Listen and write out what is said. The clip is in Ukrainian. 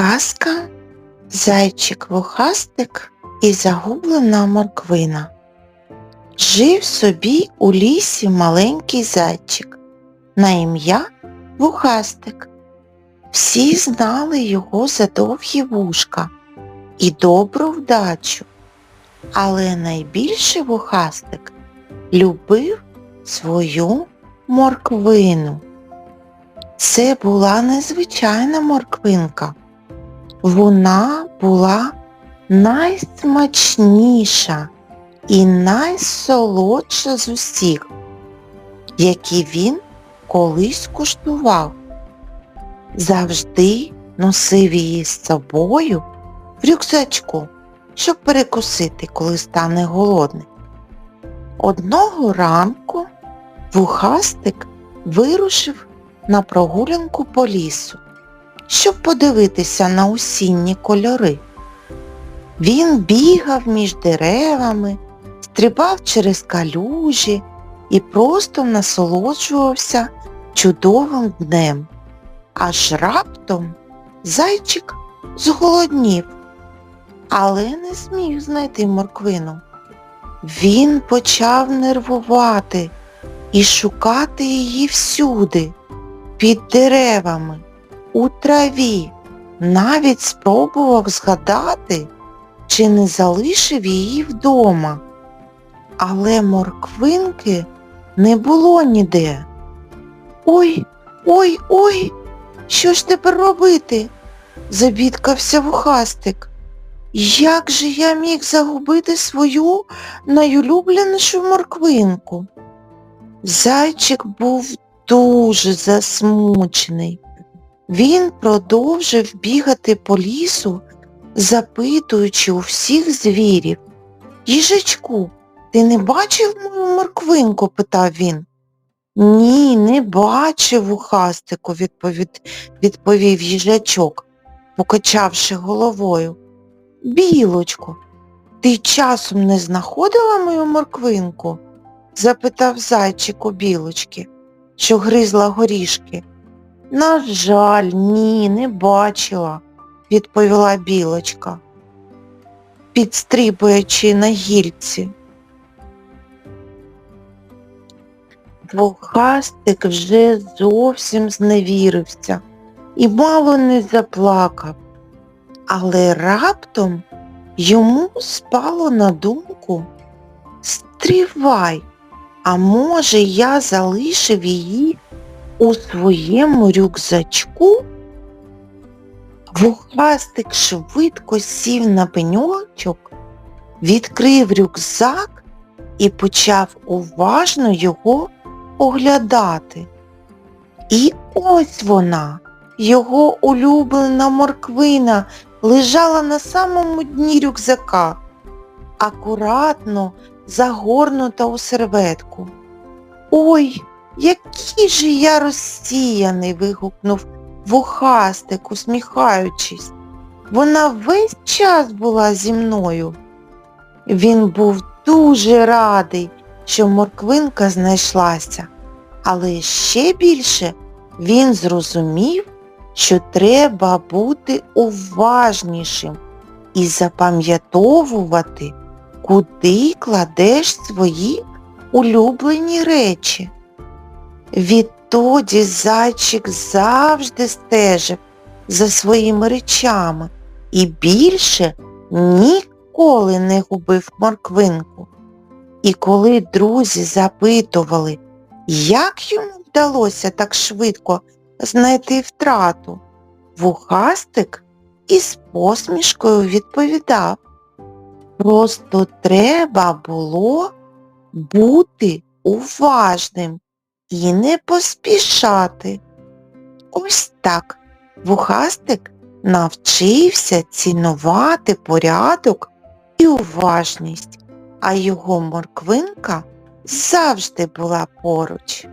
Казка Зайчик вухастик і загублена морквина. Жив собі у лісі маленький зайчик на ім'я Вухастик. Всі знали його за довгі вушка і добру вдачу. Але найбільше вухастик любив свою морквину. Це була незвичайна морквинка. Вона була найсмачніша і найсолодша з усіх, які він колись куштував. Завжди носив її з собою в рюкзачку, щоб перекусити, коли стане голодний. Одного ранку вухастик вирушив на прогулянку по лісу, щоб подивитися на осінні кольори. Він бігав між деревами, стрибав через калюжі і просто насолоджувався чудовим днем. Аж раптом зайчик зголоднів, але не зміг знайти морквину. Він почав нервувати і шукати її всюди, під деревами, у траві, навіть спробував згадати, чи не залишив її вдома. Але морквинки не було ніде. Ой, ой, ой, що ж тепер робити? забідкався вухастик. Як же я міг загубити свою найулюбленішу морквинку? Зайчик був дуже засмучений. Він продовжив бігати по лісу, запитуючи у всіх звірів. Їжачку, ти не бачив мою морквинку? питав він. Ні, не бачив вухастику, відповід... відповів їжачок, покачавши головою. Білочко, ти часом не знаходила мою морквинку? запитав зайчик у білочки, що гризла горішки. На жаль, ні, не бачила, відповіла білочка, підстрибуючи на гільці. Вухастик вже зовсім зневірився і мало не заплакав, але раптом йому спало на думку Стривай, а може я залишив її у своєму рюкзачку? Вухастик швидко сів на пеньочок, відкрив рюкзак і почав уважно його оглядати. І ось вона, його улюблена морквина, лежала на самому дні рюкзака, акуратно загорнута у серветку. Ой, який же я розсіяний, вигукнув вухастик, усміхаючись. Вона весь час була зі мною. Він був дуже радий, що морквинка знайшлася, але ще більше він зрозумів, що треба бути уважнішим і запам'ятовувати, куди кладеш свої улюблені речі. Відтоді зайчик завжди стежив за своїми речами і більше ніколи не губив морквинку. І коли друзі запитували, як йому вдалося так швидко знайти втрату, вухастик із посмішкою відповідав, просто треба було бути уважним і не поспішати. Ось так вухастик навчився цінувати порядок і уважність, а його морквинка завжди була поруч.